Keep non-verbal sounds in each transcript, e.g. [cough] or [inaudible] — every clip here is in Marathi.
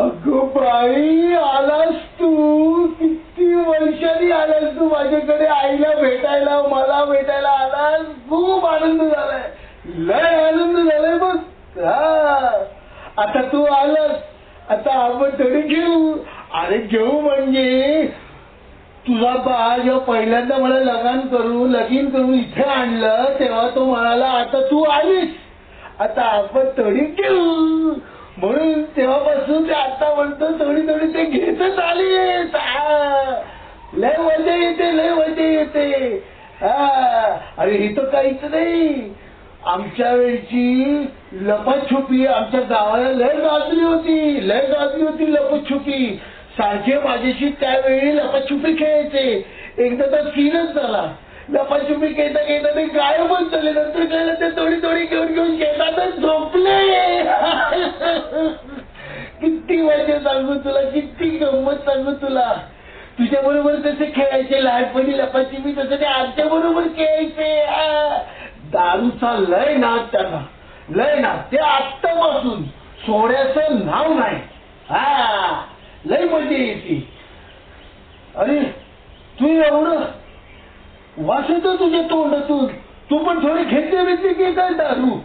अगं बाई आलास तू? किती वर्षांनी आलास तू? माझ्याकडे आईला भेटायला मला भेटायला आलास? खूप आनंद झालाय. लय आनंद झालाय बघ हा. आता तू आलास. आता आपण तरी घेऊ अरे घेऊ म्हणजे तुझा बा जेव्हा पहिल्यांदा मला लग्न करू लगीन करून इथे आणलं तेव्हा तो म्हणाला आता तू आलीस. आता आपण तरी घेऊ म्हणून तेव्हापासून ते आता म्हणतो थोडी थोडी ते घेतच आलीस. लय मजा येते लय मजा येते. अरे हे तर काहीच नाही. आमच्या वेळची लपछुपी आमच्या गावाला लय गाजली होती लय गाजली होती लपछुपी सारखे माझ्याशी त्यावेळी लपाछुपी खेळायचे. एकदा तर सीनच झाला. लपाछुपी खेळता खेळता ते गायबच झाले नंतर कळलं ते थोडी थोडी घेऊन घेऊन शेतातच झोपले. किती सांगू तुला किती गंमत सांगू तुला. तुझ्या बरोबर कसे खेळायचे लहानपणी लपाछुपी तसं ते आमच्या बरोबर खेळायचे. दारूचा लय नाद त्यांना लय नाद. ते आत्तापासून सोड्याचं नाव नाही. हा लय मजा येते. अरे तू एवढं वाचत तुझ्या तोंडातून. तू पण थोडी घेतली बितली की काय दारू?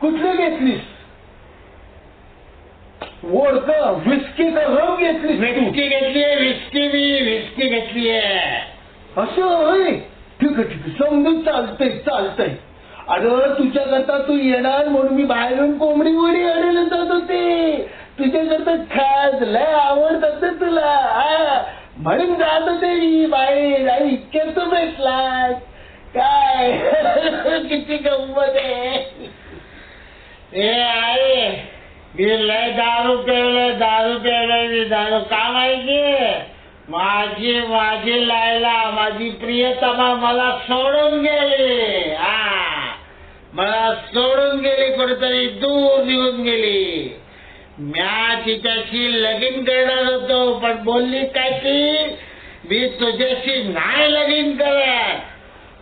कुठली घेतलीस? वोड का विस्की का रम घेतलीस तू? विस्की घेतलीये विस्की मी विस्की घेतलीये. असं होय. ठीक आहे ठीक आहे. समजून चालतंय चालतंय. अगं तुझ्याकरता तू येणार म्हणून मी बाहेरून कोंबडी वडी आणायला जात होते तुझ्याकरता खास लय आवडतात ना तुला. हा. म्हणून जात होते मी बाहेर. आणि इतक्यात तू भेटलास काय? [laughs] किती गंमत आहे. ए आहे मी लय दारू पेवलंय दारू पेवलंय मी दारू का माहिती? माझी माझी लायला माझी प्रियतमा मला सोडून गेली. हा. मला सोडून गेली कुठेतरी दूर निघून गेली. म्या तिच्याशी लगीन करणार होतो पण बोलली काय ती? मी तुझ्याशी नाही लगीन करत.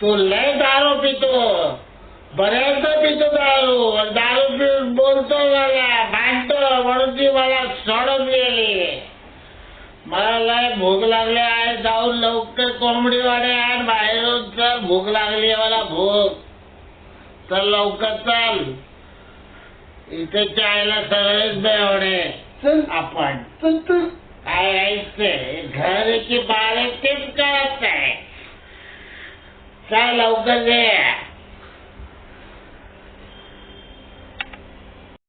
तू लय दारू पितो. बऱ्याचदा दारू पिऊन बोलतो मला. भांडतो. म्हणून ती मला सोडून गेली. मला लय भूक लागली आहे. जाऊन लवकर कोंबडी वाडे आण. बाहेरून चल. भूक लागली आहे मला भूक. तर लवकर चल. इथे चायला सगळेच बेवडे चल. आपण. चल चल. काय राहायचंय घर की बाळ तेच कळत आहे चल लवकर ये.